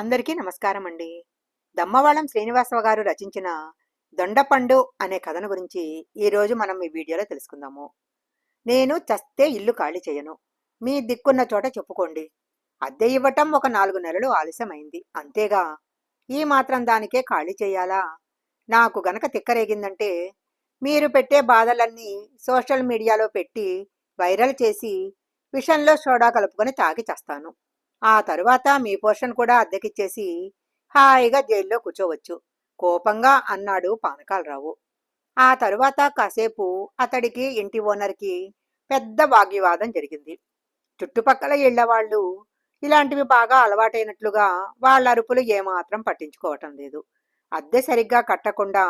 అందరికీ నమస్కారం అండి దమ్మవాళం శ్రీనివాసరావు గారు రచించిన దొండపండు అనే కథను గురించి ఈరోజు మనం ఈ వీడియోలో తెలుసుకుందాము. నేను చస్తే ఇల్లు ఖాళీ చేయను. మీ దిక్కున్న చోట చెప్పుకోండి. అద్దె ఇవ్వటం ఒక నాలుగు నెలలు ఆలస్యమైంది. అంతేగా? ఈ మాత్రం దానికే ఖాళీ చేయాలా? నాకు గనక తిక్కరేగిందంటే మీరు పెట్టే బాధలన్నీ సోషల్ మీడియాలో పెట్టి వైరల్ చేసి విషంలో సోడా కలుపుకొని తాగి చేస్తాను. ఆ తరువాత మీ పోర్షన్ కూడా అద్దెకిచ్చేసి హాయిగా జైల్లో కూర్చోవచ్చు. కోపంగా అన్నాడు పానకాలరావు. ఆ తరువాత కాసేపు అతడికి ఇంటి ఓనర్కి పెద్ద వాగ్వివాదం జరిగింది. చుట్టుపక్కల ఇళ్ళ వాళ్ళు ఇలాంటివి బాగా అలవాటైనట్లుగా వాళ్ళ అరుపులు ఏమాత్రం పట్టించుకోవటం లేదు. అద్దె సరిగ్గా కట్టకుండా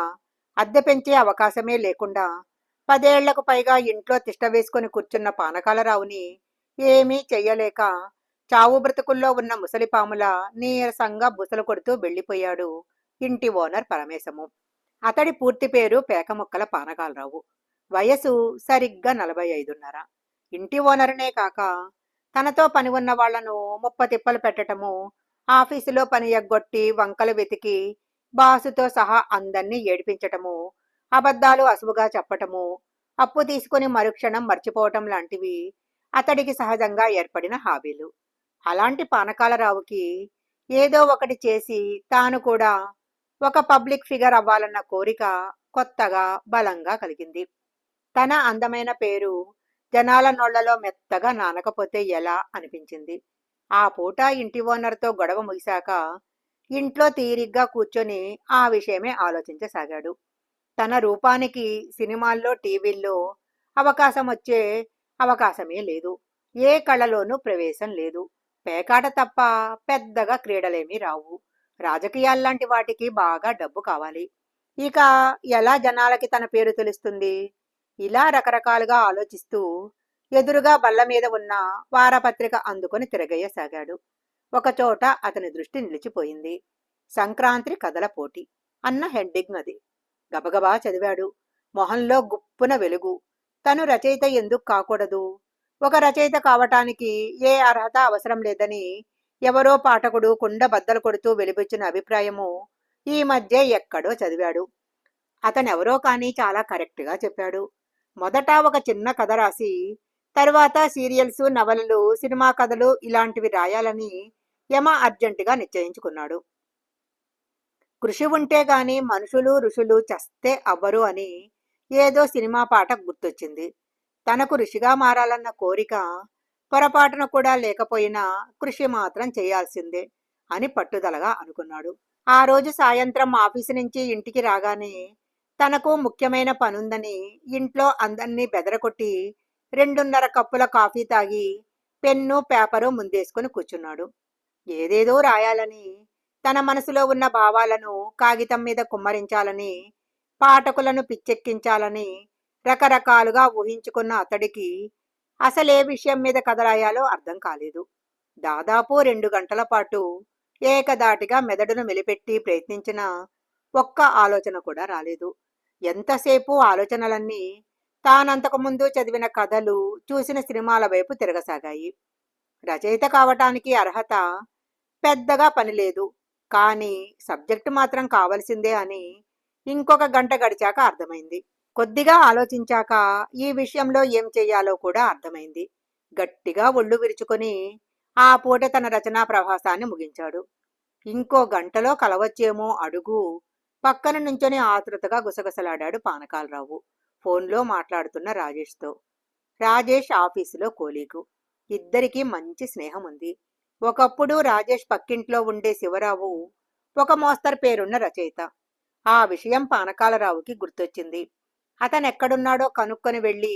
అద్దె పెంచే అవకాశమే లేకుండా పదేళ్ళకు పైగా ఇంట్లో తిష్ట వేసుకొని కూర్చున్న పానకాలరావుని ఏమీ చెయ్యలేక చావు బ్రతుకుల్లో ఉన్న ముసలిపాముల నీరసంగా బుసలు కొడుతూ వెళ్ళిపోయాడు ఇంటి ఓనర్ పరమేశము. అతడి పూర్తి పేరు పేకముక్కల పానకాలరావు వయసు సరిగ్గా నలభై ఐదున్నర. ఇంటి ఓనరునే కాక తనతో పని ఉన్న వాళ్ళను ముప్పతిప్పలు పెట్టటము ఆఫీసులో పని ఎగ్గొట్టి వంకలు వెతికి బాసుతో సహా అందర్నీ ఏడిపించటము అబద్ధాలు అసువుగా చెప్పటము అప్పు తీసుకుని మరుక్షణం మర్చిపోవటం లాంటివి అతడికి సహజంగా ఏర్పడిన హాబీలు. అలాంటి పానకాలరావుకి ఏదో ఒకటి చేసి తాను కూడా ఒక పబ్లిక్ ఫిగర్ అవ్వాలన్న కోరిక కొత్తగా బలంగా కలిగింది. తన అందమైన పేరు జనాల నోళ్ళలో మెత్తగా నానకపోతే ఎలా అనిపించింది? ఆ పూట ఇంటి ఓనర్తో గొడవ ముగిశాక ఇంట్లో తీరిగ్గా కూర్చొని ఆ విషయమే ఆలోచించసాగాడు. తన రూపానికి సినిమాల్లో టీవీల్లో అవకాశం వచ్చే అవకాశమే లేదు. ఏ కళలోనూ ప్రవేశం లేదు. పేకాట తప్ప పెద్దగా క్రీడలేమీ రావు. రాజకీయాల్లాంటి వాటికి బాగా డబ్బు కావాలి. ఇక ఎలా జనాలకి తన పేరు తెలుస్తుంది? ఇలా రకరకాలుగా ఆలోచిస్తూ ఎదురుగా బల్ల మీద ఉన్న వారపత్రిక అందుకొని తిరగయ్యసాగాడు ఒకచోట అతని దృష్టి నిలిచిపోయింది. సంక్రాంతి కథల పోటీ. అన్న హెడ్డింగ్ అది. గబగబా చదివాడు. మొహంలో గుప్పున వెలుగు. తను రచయిత ఎందుకు కాకూడదు? ఒక రచయిత కావటానికి ఏ అర్హత అవసరం లేదని ఎవరో పాఠకుడు కుండ బద్దలు కొడుతూ వెలిపించిన అభిప్రాయము ఈ మధ్య ఎక్కడో చదివాడు. అతనెవరో కానీ చాలా కరెక్ట్గా చెప్పాడు. మొదట ఒక చిన్న కథ రాసి తరువాత సీరియల్స్ నవలలు సినిమా కథలు ఇలాంటివి రాయాలని యమ అర్జెంటుగా నిశ్చయించుకున్నాడు. కృషి ఉంటే గాని మనుషులు ఋషులు చస్తే అవ్వరు అని ఏదో సినిమా పాట గుర్తొచ్చింది. తనకు ఋషిగా మారాలన్న కోరిక పొరపాటున కూడా లేకపోయినా కృషి మాత్రం చేయాల్సిందే అని పట్టుదలగా అనుకున్నాడు. ఆ రోజు సాయంత్రం ఆఫీసు నుంచి ఇంటికి రాగానే తనకు ముఖ్యమైన పనుందని ఇంట్లో అందరినీ బెదరకొట్టి రెండున్నర కప్పుల కాఫీ తాగి పెన్ను పేపరు ముందేసుకుని కూర్చున్నాడు. ఏదేదో రాయాలని తన మనసులో ఉన్న భావాలను కాగితం మీద కుమ్మరించాలని పాఠకులను పిచ్చెక్కించాలని రకరకాలుగా ఊహించుకున్న అతడికి అసలే విషయం మీద కదలాయాలో అర్థం కాలేదు. దాదాపు రెండు గంటల పాటు ఏకదాటిగా మెదడును మెలిపెట్టి ప్రయత్నించిన ఒక్క ఆలోచన కూడా రాలేదు. ఎంతసేపు ఆలోచనలన్నీ తానంతకుముందు చదివిన కథలు చూసిన సినిమాల వైపు తిరగసాగాయి. రచయిత కావటానికి అర్హత పెద్దగా పని లేదు. కానీ సబ్జెక్టు మాత్రం కావలసిందే అని ఇంకొక గంట గడిచాక అర్థమైంది. కొద్దిగా ఆలోచించాక ఈ విషయంలో ఏం చెయ్యాలో కూడా అర్థమైంది. గట్టిగా ఒళ్ళు విరుచుకొని ఆ పూట తన రచనా ప్రవాసాన్ని ముగించాడు. ఇంకో గంటలో కలవచ్చేమో అడుగు పక్కన నుంచొని ఆతృతగా గుసగుసలాడాడు పానకాలరావు. ఫోన్లో మాట్లాడుతున్న రాజేష్తో. రాజేష్ ఆఫీసులో కోలీగు. ఇద్దరికీ మంచి స్నేహం ఉంది ఒకప్పుడు రాజేష్ పక్కింట్లో ఉండే శివరావు ఒక మోస్తరు పేరున్న రచయిత. ఆ విషయం పానకాలరావుకి గుర్తొచ్చింది. అతను ఎక్కడున్నాడో కనుక్కొని వెళ్ళి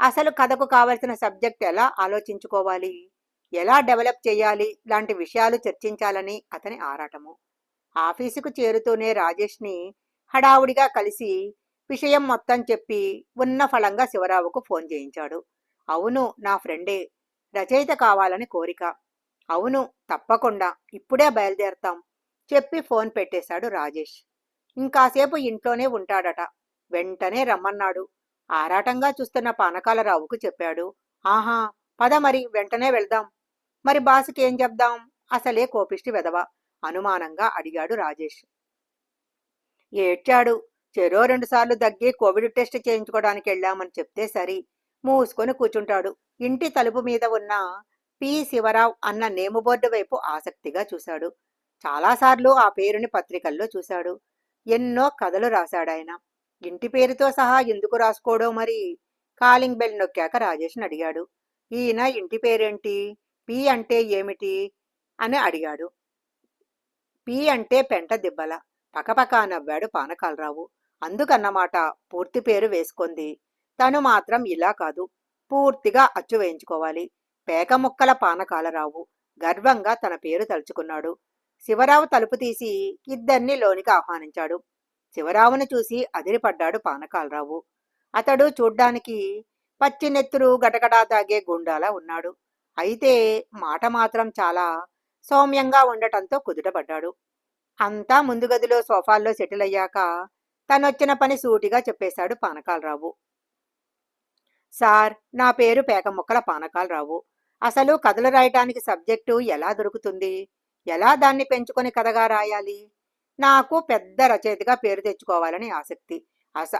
అసలు కథకు కావలసిన సబ్జెక్ట్ ఎలా ఆలోచించుకోవాలి? ఎలా డెవలప్ చేయాలి? లాంటి విషయాలు చర్చించాలని అతని ఆరాటము. ఆఫీసుకు చేరుతూనే రాజేష్ని హడావుడిగా కలిసి విషయం మొత్తం చెప్పి ఉన్న ఫలంగా శివరావుకు ఫోన్ చేయించాడు. అవును నా ఫ్రెండే. రచయిత కావాలని కోరిక. అవును తప్పకుండా. ఇప్పుడే బయలుదేరతాం. చెప్పి ఫోన్ పెట్టేశాడు రాజేష్. ఇంకాసేపు ఇంట్లోనే ఉంటాడట. వెంటనే రమ్మన్నాడు. ఆరాటంగా చూస్తున్న పానకాలరావుకు చెప్పాడు. ఆహా పద మరి వెంటనే వెళ్దాం. మరి బాసుకి ఏం చెప్దాం? అసలే కోపిష్టి వెదవ అనుమానంగా అడిగాడు రాజేష్. ఏడ్చాడు. చెరో రెండుసార్లు దగ్గి కోవిడ్ టెస్ట్ చేయించుకోవడానికి వెళ్ళామని చెప్తే సరి. మూసుకొని కూర్చుంటాడు. ఇంటి తలుపు మీద ఉన్న పి. శివరావు అన్న నేము బోర్డు వైపు ఆసక్తిగా చూశాడు. చాలాసార్లు ఆ పేరుని పత్రికల్లో చూశాడు. ఎన్నో కథలు రాశాడాయన. ఇంటి పేరుతో సహా ఎందుకు రాసుకోడో మరి? కాలింగ్ బెల్ నొక్కాక రాజేష్ని అడిగాడు. ఈయన ఇంటి పేరేంటి? పి అంటే ఏమిటి? అని అడిగాడు. పి అంటే పెంట దిబ్బల. పకపక నవ్వాడు పానకాలరావు. అందుకన్నమాట పూర్తి పేరు వేసుకుంది. తను మాత్రం ఇలా కాదు. పూర్తిగా అచ్చు వేయించుకోవాలి. పేక ముక్కల పానకాలరావు. గర్వంగా తన పేరు తలుచుకున్నాడు. శివరావు తలుపు తీసి ఇద్దరిని లోనికి ఆహ్వానించాడు. శివరావును చూసి అదిరిపడ్డాడు పానకాలరావు. అతడు చూడ్డానికి పచ్చినెత్తురు గటగడా తాగే గుండాలా ఉన్నాడు. అయితే మాట మాత్రం చాలా సౌమ్యంగా ఉండటంతో కుదుటపడ్డాడు. అంతా ముందు గదిలో సోఫాల్లో సెటిల్ అయ్యాక తనొచ్చిన పని సూటిగా చెప్పేశాడు పానకాలరావు. సార్ నా పేరు పేకముక్కల పానకాలరావు. అసలు కథలు రాయటానికి సబ్జెక్టు ఎలా దొరుకుతుంది? ఎలా దాన్ని పెంచుకొని కథగా రాయాలి? నాకు పెద్ద రచయితగా పేరు తెచ్చుకోవాలని ఆసక్తి అస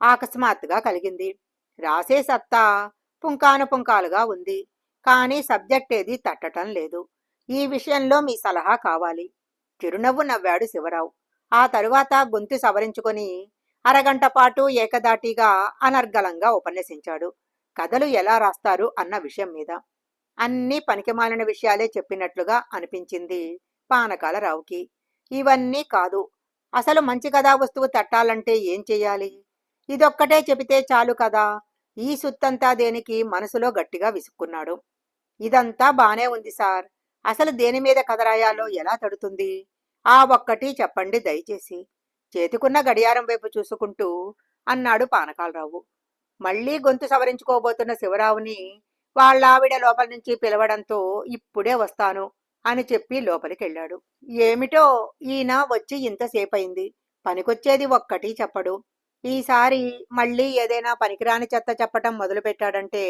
అకస్మాత్తుగా కలిగింది. రాసే సత్తా పుంకాను పుంకాలుగా ఉంది. కానీ సబ్జెక్ట్ ఏది తట్టటం లేదు. ఈ విషయంలో మీ సలహా కావాలి. చిరునవ్వు నవ్వాడు శివరావు. ఆ తరువాత గొంతు సవరించుకొని అరగంట పాటు ఏకదాటిగా అనర్గళంగా ఉపన్యసించాడు. కథలు ఎలా రాస్తారు అన్న విషయం మీద. అన్ని పనికిమాలిన విషయాలే చెప్పినట్లుగా అనిపించింది పానకాల రావుకి. ఇవన్నీ కాదు. అసలు మంచి కథా వస్తువు తట్టాలంటే ఏం చెయ్యాలి ఇదొక్కటే చెబితే చాలు కదా! ఈ సుత్తంతా దేనికి మనసులో గట్టిగా విసుక్కున్నాడు. ఇదంతా బానే ఉంది సార్. అసలు దేని మీద కథ రాయాలో ఎలా తడుతుంది? ఆ ఒక్కటి చెప్పండి దయచేసి. చేతికున్న గడియారం వైపు చూసుకుంటూ అన్నాడు పానకాలరావు. మళ్ళీ గొంతు సవరించుకోబోతున్న శివరావుని వాళ్ళ ఆవిడ లోపల నుంచి పిలవడంతో ఇప్పుడే వస్తాను. అని చెప్పి లోపలికెళ్ళాడు. ఏమిటో ఈయన వచ్చి ఇంతసేపయింది పనికొచ్చేది ఒక్కటి చెప్పడు. ఈసారి మళ్ళీ ఏదైనా పనికిరాని చెత్త చెప్పటం మొదలుపెట్టాడంటే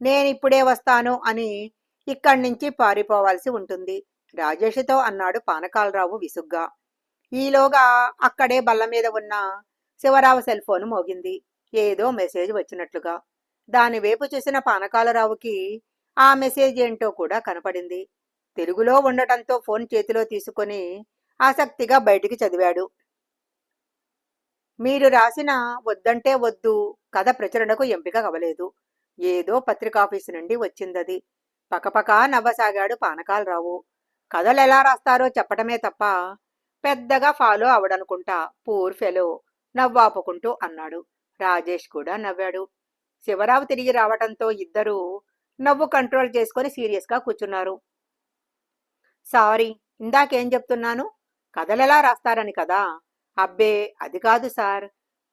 నేనిప్పుడే వస్తాను అని ఇక్కడి నుంచి పారిపోవాల్సి ఉంటుంది. రాజేష్తో అన్నాడు పానకాలరావు విసుగ్గా. ఈలోగా అక్కడే బల్ల మీద ఉన్న శివరావు సెల్ ఫోన్ మోగింది. ఏదో మెసేజ్ వచ్చినట్లుగా. దాని వైపు చూసిన పానకాలరావుకి ఆ మెసేజ్ ఏంటో కూడా కనపడింది. తెలుగులో ఉండటంతో ఫోన్ చేతిలో తీసుకొని ఆసక్తిగా బయటికి చదివాడు. మీరు రాసిన వద్దంటే వద్దు కథ ప్రచురణకు ఎంపిక కవలేదు. ఏదో పత్రికాఫీసు నుండి వచ్చిందది. పకపకా నవ్వసాగాడు పానకాలరావు. కథలు ఎలా రాస్తారో చెప్పటమే తప్ప పెద్దగా ఫాలో అవడనుకుంటా పూర్ ఫెలో నవ్వాపుకుంటూ అన్నాడు. రాజేష్ కూడా నవ్వాడు. శివరావు తిరిగి రావటంతో ఇద్దరూ నవ్వు కంట్రోల్ చేసుకొని సీరియస్గా కూర్చున్నారు. సారీ ఇందాకేం చెప్తున్నాను? కథలెలా రాస్తారని కదా? అబ్బే అది కాదు సార్.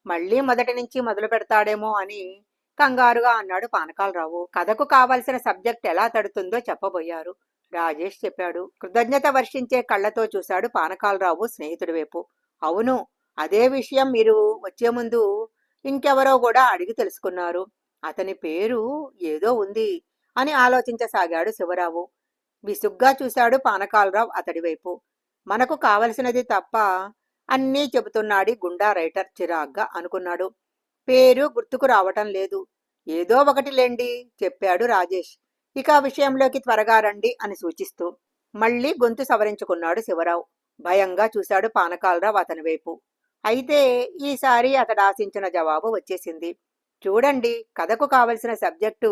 మళ్ళీ మొదటి నుంచి మొదలు పెడతాడేమో అని కంగారుగా అన్నాడు పానకాలరావు. కథకు కావలసిన సబ్జెక్ట్ ఎలా తడుతుందో చెప్పబోయారు. రాజేష్ చెప్పాడు. కృతజ్ఞత వర్షించే కళ్ళతో చూశాడు పానకాలరావు స్నేహితుడి వైపు. అవును అదే విషయం మీరు వచ్చే ముందు ఇంకెవరో కూడా అడిగి తెలుసుకున్నారు. అతని పేరు ఏదో ఉంది అని ఆలోచించసాగాడు శివరావు. విసుగ్గా చూశాడు పానకాలరావు అతడి వైపు. మనకు కావలసినది తప్ప అన్నీ చెబుతున్నాడి గుండా రైటర్ చిరాగ్గా అనుకున్నాడు. పేరు గుర్తుకు రావటం లేదు. ఏదో ఒకటి లేండి చెప్పాడు రాజేష్. ఇక విషయంలోకి త్వరగా రండి అని సూచిస్తూ మళ్ళీ గొంతు సవరించుకున్నాడు శివరావు. భయంగా చూశాడు పానకాలరావు అతని వైపు. అయితే ఈసారి అతడు ఆశించిన జవాబు వచ్చేసింది. చూడండి కథకు కావలసిన సబ్జెక్టు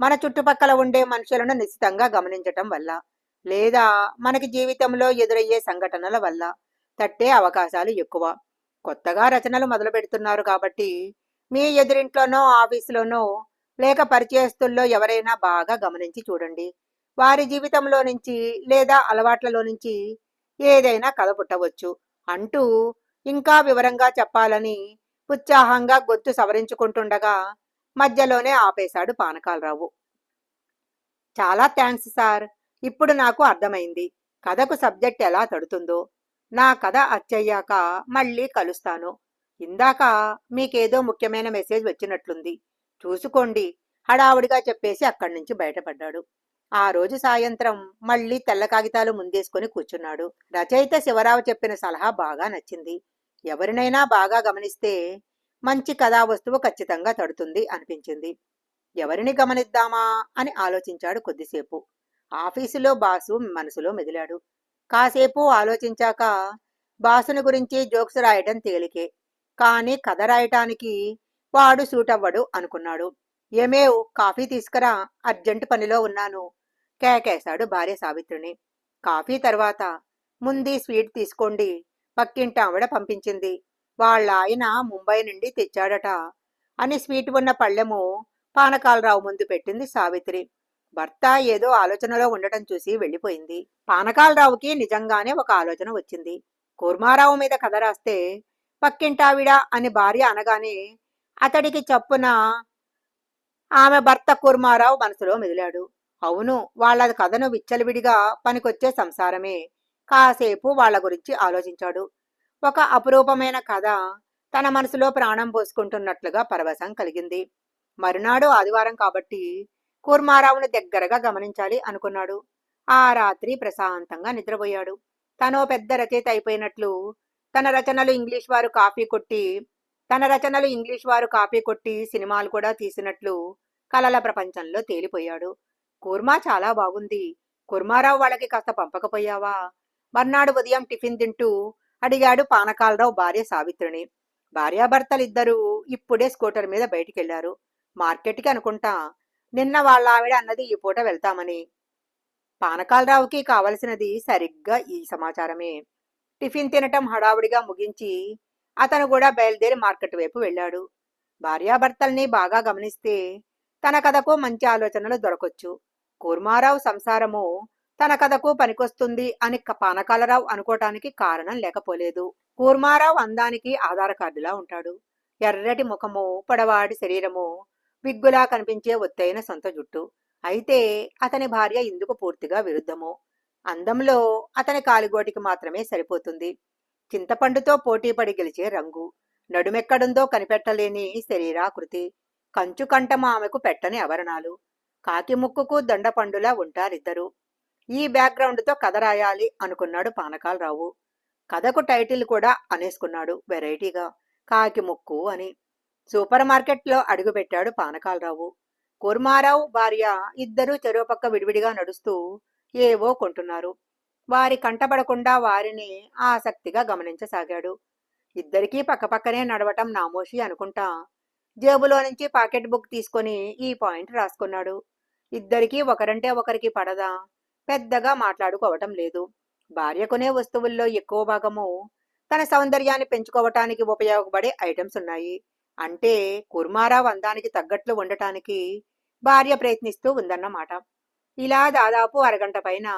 మన చుట్టుపక్కల ఉండే మనుషులను నిశ్చితంగా గమనించటం వల్ల లేదా మనకి జీవితంలో ఎదురయ్యే సంఘటనల వల్ల తట్టే అవకాశాలు ఎక్కువ. కొత్తగా రచనలు మొదలు పెడుతున్నారు కాబట్టి మీ ఎదురింట్లోనో ఆఫీసులోనో లేక పరిచయస్తుల్లో ఎవరైనా బాగా గమనించి చూడండి. వారి జీవితంలో నుంచి లేదా అలవాట్లలో నుంచి ఏదైనా కథ పుట్టవచ్చు అంటూ ఇంకా వివరంగా చెప్పాలని ఉత్సాహంగా గొంతు సవరించుకుంటుండగా మధ్యలోనే ఆపేశాడు పానకాలరావు. చాలా థ్యాంక్స్ సార్. ఇప్పుడు నాకు అర్థమైంది. కథకు సబ్జెక్ట్ ఎలా తడుతుందో. నా కథ అచ్చయ్యాక మళ్ళీ కలుస్తాను. ఇందాక మీకేదో ముఖ్యమైన మెసేజ్ వచ్చినట్లుంది. చూసుకోండి. హడావుడిగా చెప్పేసి అక్కడి నుంచి బయటపడ్డాడు. ఆ రోజు సాయంత్రం మళ్ళీ తెల్ల కాగితాలు ముందేసుకొని కూర్చున్నాడు. రచయిత శివరావు చెప్పిన సలహా బాగా నచ్చింది. ఎవరినైనా బాగా గమనిస్తే మంచి కథా వస్తువు ఖచ్చితంగా తడుతుంది అనిపించింది. ఎవరిని గమనిద్దామా అని ఆలోచించాడు కొద్దిసేపు. ఆఫీసులో బాసు మనసులో మెదిలాడు. కాసేపు ఆలోచించాక బాసుని గురించి జోక్స్ రాయటం తేలికే. కానీ కథ రాయటానికి వాడు సూట్ అవ్వడు అనుకున్నాడు. ఏమేవ్ కాఫీ తీసుకురా అర్జెంటు పనిలో ఉన్నాను కేకేశాడు భార్య సావిత్రిని. కాఫీ తర్వాత ముందీ స్వీట్ తీసుకోండి పక్కింటి ఆవిడ పంపించింది. వాళ్ళ ఆయన ముంబై నుండి తెచ్చాడట. అని స్వీట్ ఉన్న పళ్ళెము పానకాలరావు ముందు పెట్టింది సావిత్రి. భర్త ఏదో ఆలోచనలో ఉండటం చూసి వెళ్ళిపోయింది. పానకాలరావుకి నిజంగానే ఒక ఆలోచన వచ్చింది. కూర్మారావు మీద కథ రాస్తే పక్కింటావిడ అని భార్య అనగానే అతడికి చప్పున ఆమె భర్త కూర్మారావు మనసులో మెదిలాడు. అవును వాళ్ళ కథను విచ్చలవిడిగా పనికొచ్చే సంసారమే. కాసేపు వాళ్ళ గురించి ఆలోచించాడు. ఒక అపురూపమైన కథ తన మనసులో ప్రాణం పోసుకుంటున్నట్లుగా పరవశం కలిగింది. మరునాడు ఆదివారం కాబట్టి కూర్మారావును దగ్గరగా గమనించాలి అనుకున్నాడు. ఆ రాత్రి ప్రశాంతంగా నిద్రపోయాడు. తనో పెద్ద రచయిత అయిపోయినట్లు తన రచనలు ఇంగ్లీష్ వారు కాపీ కొట్టి తన రచనలు ఇంగ్లీష్ వారు కాపీ కొట్టి సినిమాలు కూడా తీసినట్లు కలల ప్రపంచంలో తేలిపోయాడు. కూర్మా చాలా బాగుంది. కుర్మారావు వాళ్ళకి కాస్త పంపకపోయావా? మర్నాడు ఉదయం టిఫిన్ తింటూ అడిగాడు పానకాలరావు భార్య సావిత్రిని. భార్యాభర్తలిద్దరూ ఇప్పుడే స్కూటర్ మీద బయటికెళ్ళారు. మార్కెట్కి అనుకుంటా నిన్న వాళ్ళ ఆవిడ అన్నది ఈ పూట వెళ్తామని. పానకాలరావుకి కావలసినది సరిగ్గా ఈ సమాచారమే. టిఫిన్ తినటం హడావుడిగా ముగించి అతను కూడా బయలుదేరి మార్కెట్ వైపు వెళ్ళాడు. భార్యాభర్తల్ని బాగా గమనిస్తే తన కథకు మంచి ఆలోచనలు దొరకొచ్చు. కూర్మారావు సంసారము తన కథకు పనికొస్తుంది అని పానకాలరావు అనుకోవటానికి కారణం లేకపోలేదు. కూర్మారావు అందానికి ఆధార కార్డులా ఉంటాడు. ఎర్రటి ముఖము పొడవాడి శరీరము విగ్గులా కనిపించే ఒత్తైన సొంత జుట్టు. అయితే అతని భార్య ఇందుకు పూర్తిగా విరుద్ధము. అందంలో అతని కాలిగోటికి మాత్రమే సరిపోతుంది. చింతపండుతో పోటీపడి గెలిచే రంగు. నడుమెక్కడుందో కనిపెట్టలేని శరీరాకృతి. కంచు కంటమ ఆమెకు పెట్టని ఆభరణాలు. కాకి ముక్కుకు దండపండులా ఉంటారిద్దరు. ఈ బ్యాక్గ్రౌండ్తో కథ రాయాలి అనుకున్నాడు పానకాలరావు. కథకు టైటిల్ కూడా అనేసుకున్నాడు వెరైటీగా కాకి ముక్కు అని. సూపర్ మార్కెట్లో అడుగుపెట్టాడు పానకాలరావు. కుర్మారావు భార్య ఇద్దరూ చెరువు పక్క విడివిడిగా నడుస్తూ ఏవో కొంటున్నారు. వారి కంటపడకుండా వారిని ఆసక్తిగా గమనించసాగాడు. ఇద్దరికీ పక్కపక్కనే నడవటం నామోషి అనుకుంటా. జేబులో నుంచి పాకెట్ బుక్ తీసుకొని ఈ పాయింట్ రాసుకున్నాడు. ఇద్దరికీ ఒకరంటే ఒకరికి పడదా? పెద్దగా మాట్లాడుకోవటం లేదు. భార్య కొనే వస్తువుల్లో ఎక్కువ భాగము తన సౌందర్యాన్ని పెంచుకోవటానికి ఉపయోగపడే ఐటమ్స్ ఉన్నాయి. అంటే కుర్మారావు అందానికి తగ్గట్లు ఉండటానికి భార్య ప్రయత్నిస్తూ ఉందన్నమాట. ఇలా దాదాపు అరగంట పైన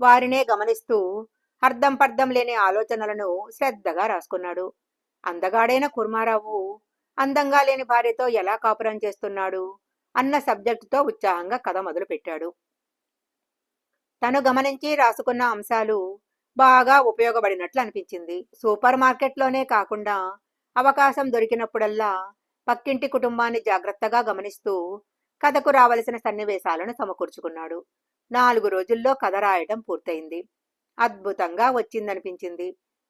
వారినే గమనిస్తూ అర్థం పర్థం లేని ఆలోచనలను శ్రద్ధగా రాసుకున్నాడు. అందగాడైన కుర్మారావు అందంగా లేని భార్యతో ఎలా కాపురం చేస్తున్నాడు అన్న సబ్జెక్టుతో ఉత్సాహంగా కథ మొదలుపెట్టాడు. తను గమనించి రాసుకున్న అంశాలు బాగా ఉపయోగపడినట్లు అనిపించింది. సూపర్ మార్కెట్లోనే కాకుండా అవకాశం దొరికినప్పుడల్లా పక్కింటి కుటుంబాన్ని జాగ్రత్తగా గమనిస్తూ కథకు రావలసిన సన్నివేశాలను సమకూర్చుకున్నాడు. నాలుగు రోజుల్లో కథ రాయటం పూర్తయింది. అద్భుతంగా వచ్చిందనిపించింది.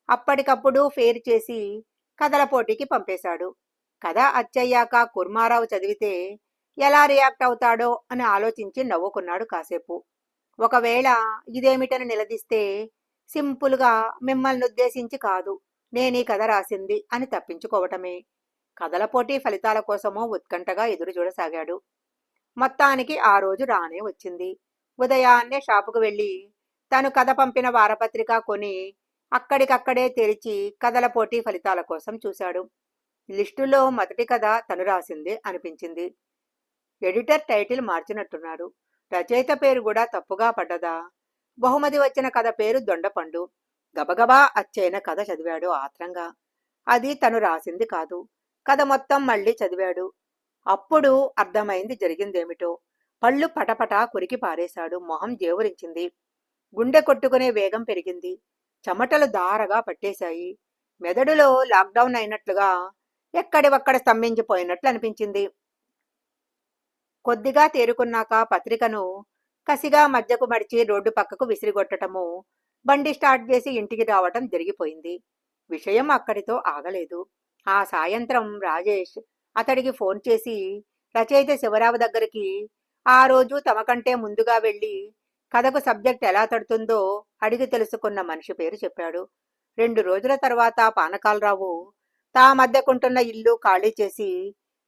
అప్పటికప్పుడు ఫేర్ చేసి కథల పోటీకి పంపేశాడు. కథ అచ్చయ్యాక కుర్మారావు చదివితే ఎలా రియాక్ట్ అవుతాడో అని ఆలోచించి నవ్వుకున్నాడు కాసేపు. ఒకవేళ ఇదేమిటని నిలదీస్తే సింపుల్గా మిమ్మల్ని ఉద్దేశించి కాదు నేనీ కథ రాసింది అని తప్పించుకోవటమే. కథల పోటీ ఫలితాల కోసమో ఉత్కంఠగా ఎదురు చూడసాగాడు. మొత్తానికి ఆ రోజు రానే వచ్చింది. ఉదయాన్నే షాపుకు వెళ్ళి తను కథ పంపిన వారపత్రిక కొని అక్కడికక్కడే తెరిచి కథల పోటీ ఫలితాల కోసం చూశాడు. లిస్టులో మొదటి కథ తను రాసిందే అనిపించింది. ఎడిటర్ టైటిల్ మార్చినట్టున్నాడు. రచయిత పేరు కూడా తప్పుగా పడ్డదా? బహుమతి వచ్చిన కథ పేరు దొండపండు. గబగబా అచ్చైన కథ చదివాడు ఆత్రంగా. అది తను రాసింది కాదు. కథ మొత్తం మళ్ళీ చదివాడు. అప్పుడు అర్థమైంది జరిగిందేమిటో. పళ్ళు పటపటా కురికి పారేశాడు. మొహం జేవురించింది. గుండె కొట్టుకునే వేగం పెరిగింది. చెమటలు దారగా పట్టేశాయి. మెదడులో లాక్డౌన్ అయినట్లుగా ఎక్కడివక్కడ స్తంభించిపోయినట్లు అనిపించింది కొద్దిగా తేరుకున్నాక పత్రికను కసిగా మధ్యకు మడిచి రోడ్డు పక్కకు విసిరిగొట్టటము బండి స్టార్ట్ చేసి ఇంటికి రావటం జరిగిపోయింది. విషయం అక్కడితో ఆగలేదు. ఆ సాయంత్రం రాజేష్ అతడికి ఫోన్ చేసి రచయిత శివరావు దగ్గరికి ఆ రోజు తమకంటే ముందుగా వెళ్ళి కథకు సబ్జెక్ట్ ఎలా తడుతుందో అడిగి తెలుసుకున్న మనిషి పేరు చెప్పాడు. రెండు రోజుల తర్వాత పానకాలరావు తా మధ్యకుంటున్న ఇల్లు ఖాళీ చేసి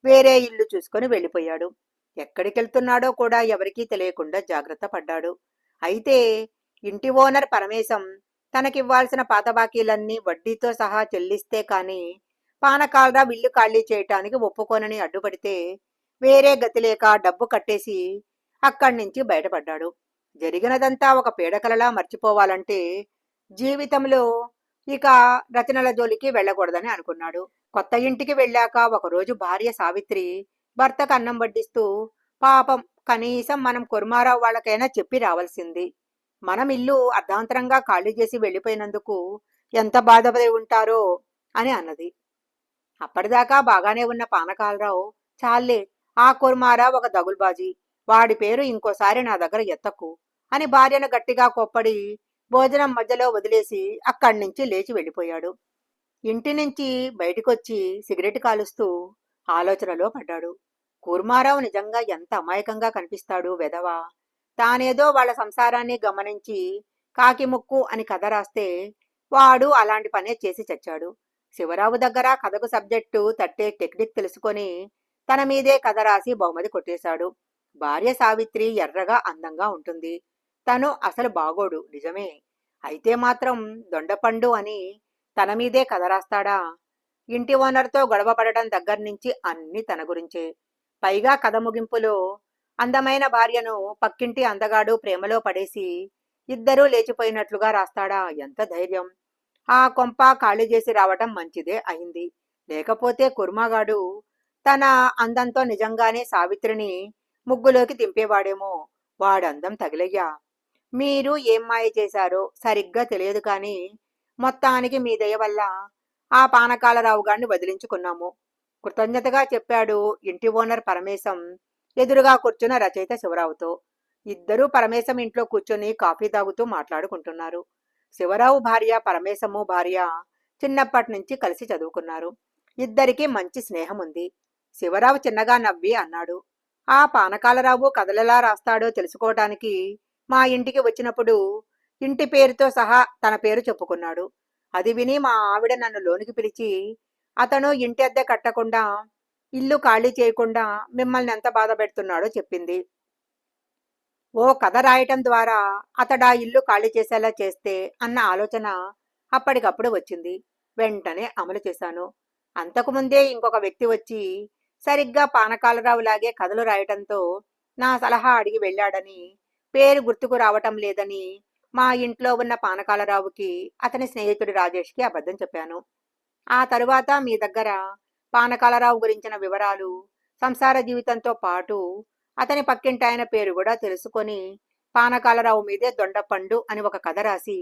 వేరే ఇల్లు చూసుకొని వెళ్ళిపోయాడు. ఎక్కడికెళ్తున్నాడో కూడా ఎవరికీ తెలియకుండా జాగ్రత్త పడ్డాడు. అయితే ఇంటి ఓనర్ పరమేశం తనకివ్వాల్సిన పాత బాకీలన్నీ వడ్డీతో సహా చెల్లిస్తే కాని పానకాలరా బిల్లు ఖాళీ చేయటానికి ఒప్పుకోనని అడ్డుపడితే వేరే గతి లేక డబ్బు కట్టేసి అక్కడి నుంచి బయటపడ్డాడు. జరిగినదంతా ఒక పీడకలలా మర్చిపోవాలంటే జీవితంలో ఇక రచనల జోలికి వెళ్ళకూడదని అనుకున్నాడు. కొత్త ఇంటికి వెళ్ళాక ఒకరోజు భార్య సావిత్రి భర్తకు అన్నం వడ్డిస్తూ పాపం కనీసం మనం కుర్మారావు వాళ్ళకైనా చెప్పి రావాల్సింది. మనం ఇల్లు అర్ధాంతరంగా ఖాళీ చేసి వెళ్ళిపోయినందుకు ఎంత బాధపడి ఉంటారో అని అన్నది. అప్పటిదాకా బాగానే ఉన్న పానకాలరావు చాలే ఆ కుర్మారావు ఒక దగుల్బాజీ. వాడి పేరు ఇంకోసారి నా దగ్గర ఎత్తకు అని భార్యను గట్టిగా కొప్పడి భోజనం మధ్యలో వదిలేసి అక్కడి నుంచి లేచి వెళ్ళిపోయాడు. ఇంటి నుంచి బయటికొచ్చి సిగరెట్ కాలుస్తూ ఆలోచనలో పడ్డాడు. కూర్మారావు నిజంగా ఎంత అమాయకంగా కనిపిస్తాడు వెధవా? తానేదో వాళ్ళ సంసారాన్ని గమనించి కాకి ముక్కు అని కథ రాస్తే వాడు అలాంటి పనే చేసి చచ్చాడు. శివరావు దగ్గర కథకు సబ్జెక్టు తట్టే టెక్నిక్ తెలుసుకొని తన మీదే కథ రాసి బహుమతి కొట్టేశాడు. భార్య సావిత్రి ఎర్రగా అందంగా ఉంటుంది. తను అసలు బాగోడు నిజమే. అయితే మాత్రం దొండపండు అని తన మీదే కథ రాస్తాడా? ఇంటి ఓనర్తో గొడవ పడడం దగ్గర నుంచి అన్ని తన గురించే. పైగా కథ ముగింపులో అందమైన భార్యను పక్కింటి అందగాడు ప్రేమలో పడేసి ఇద్దరూ లేచిపోయినట్లుగా రాస్తాడా? ఎంత ధైర్యం! ఆ కొంప ఖాళీ చేసి రావటం మంచిదే అయింది. లేకపోతే కుర్మాగాడు తన అందంతో నిజంగానే సావిత్రిని ముగ్గులోకి దింపేవాడేమో. వాడందం తగిలయ్యా. మీరు ఏం మాయ చేశారో సరిగ్గా తెలియదు కానీ మొత్తానికి మీ దయ వల్ల ఆ పానకాలరావు గారిని వదిలించుకున్నాము. కృతజ్ఞతగా చెప్పాడు ఇంటి ఓనర్ పరమేశం. ఎదురుగా కూర్చున్న రచయిత శివరావుతో. ఇద్దరూ పరమేశం ఇంట్లో కూర్చొని కాఫీ తాగుతూ మాట్లాడుకుంటున్నారు. శివరావు భార్య పరమేశము భార్య చిన్నప్పటి నుంచి కలిసి చదువుకున్నారు. ఇద్దరికి మంచి స్నేహం ఉంది. శివరావు చిన్నగా నవ్వి అన్నాడు. ఆ పానకాలరావు కథలెలా రాస్తాడో తెలుసుకోవటానికి మా ఇంటికి వచ్చినప్పుడు ఇంటి పేరుతో సహా తన పేరు చెప్పుకున్నాడు. అది విని మా ఆవిడ నన్ను లోనికి పిలిచి అతను ఇంటి అద్దె కట్టకుండా ఇల్లు ఖాళీ చేయకుండా మిమ్మల్ని ఎంత బాధ పెడుతున్నాడో చెప్పింది. ఓ కథ రాయటం ద్వారా అతడా ఇల్లు ఖాళీ చేసేలా చేస్తే అన్న ఆలోచన అప్పటికప్పుడు వచ్చింది. వెంటనే అమలు చేశాను. అంతకుముందే ఇంకొక వ్యక్తి వచ్చి సరిగ్గా పానకాలరావు లాగే కథలు రాయటంతో నా సలహా అడిగి వెళ్ళాడని పేరు గుర్తుకు రావటం లేదని మా ఇంట్లో ఉన్న పానకాలరావుకి అతని స్నేహితుడు రాజేష్కి అబద్ధం చెప్పాను. ఆ తరువాత మీ దగ్గర పానకాలరావు గురించిన వివరాలు సంసార జీవితంతో పాటు అతని పక్కింటాయన పేరు కూడా తెలుసుకొని పానకాలరావు మీదే దొండపండు అని ఒక కథ రాసి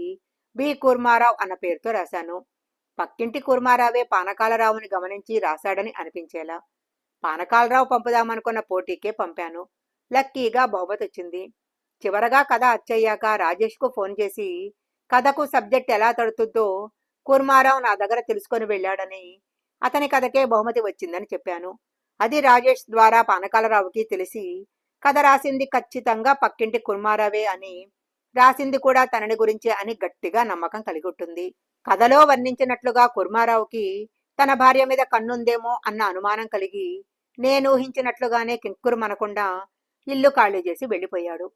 బి. కూర్మారావు అన్న పేరుతో రాశాను. పక్కింటి కూర్మారావే పానకాలరావుని గమనించి రాశాడని అనిపించేలా. పానకాలరావు పంపుదామనుకున్న పోటీకే పంపాను. లక్కీగా బహుమతి వచ్చింది. చివరగా కథ అచ్చయ్యాక రాజేష్కు ఫోన్ చేసి కథకు సబ్జెక్ట్ ఎలా తడుతుందో కూర్మారావు నా దగ్గర తెలుసుకొని వెళ్ళాడని అతని కథకే బహుమతి వచ్చిందని చెప్పాను. అది రాజేష్ ద్వారా పానకాలరావుకి తెలిసి కథ రాసింది ఖచ్చితంగా పక్కింటి కుర్మారావే అని రాసింది కూడా తనని గురించే అని గట్టిగా నమ్మకం కలిగొట్టుంది. కథలో వర్ణించినట్లుగా కుర్మారావుకి తన భార్య మీద కన్నుందేమో అన్న అనుమానం కలిగి నేను ఊహించినట్లుగానే కింకురు మనకుండా ఇల్లు ఖాళీ చేసి వెళ్ళిపోయాడు.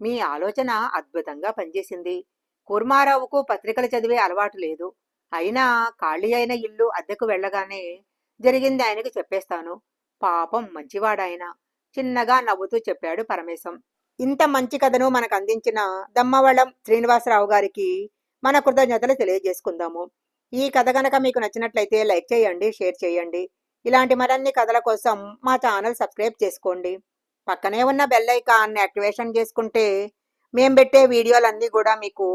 మీ ఆలోచన అద్భుతంగా పనిచేసింది. కుర్మారావుకు పత్రికలు చదివే అలవాటు లేదు. అయినా ఖాళీ అయిన ఇల్లు అద్దెకు వెళ్ళగానే జరిగింది ఆయనకు చెప్పేస్తాను. పాపం మంచివాడాయన. చిన్నగా నవ్వుతూ చెప్పాడు పరమేశం. ఇంత మంచి కథను మనకు అందించిన దమ్మవళం శ్రీనివాసరావు గారికి మన కృతజ్ఞతలు తెలియజేసుకుందాము. ఈ కథ గనక మీకు నచ్చినట్లయితే లైక్ చేయండి షేర్ చేయండి. ఇలాంటి మరిన్ని కథల కోసం మా ఛానల్ సబ్స్క్రైబ్ చేసుకోండి. పక్కనే ఉన్న బెల్ ఐకాన్ యాక్టివేషన్ చేసుకుంటే మేము పెట్టే వీడియోలన్నీ కూడా మీకు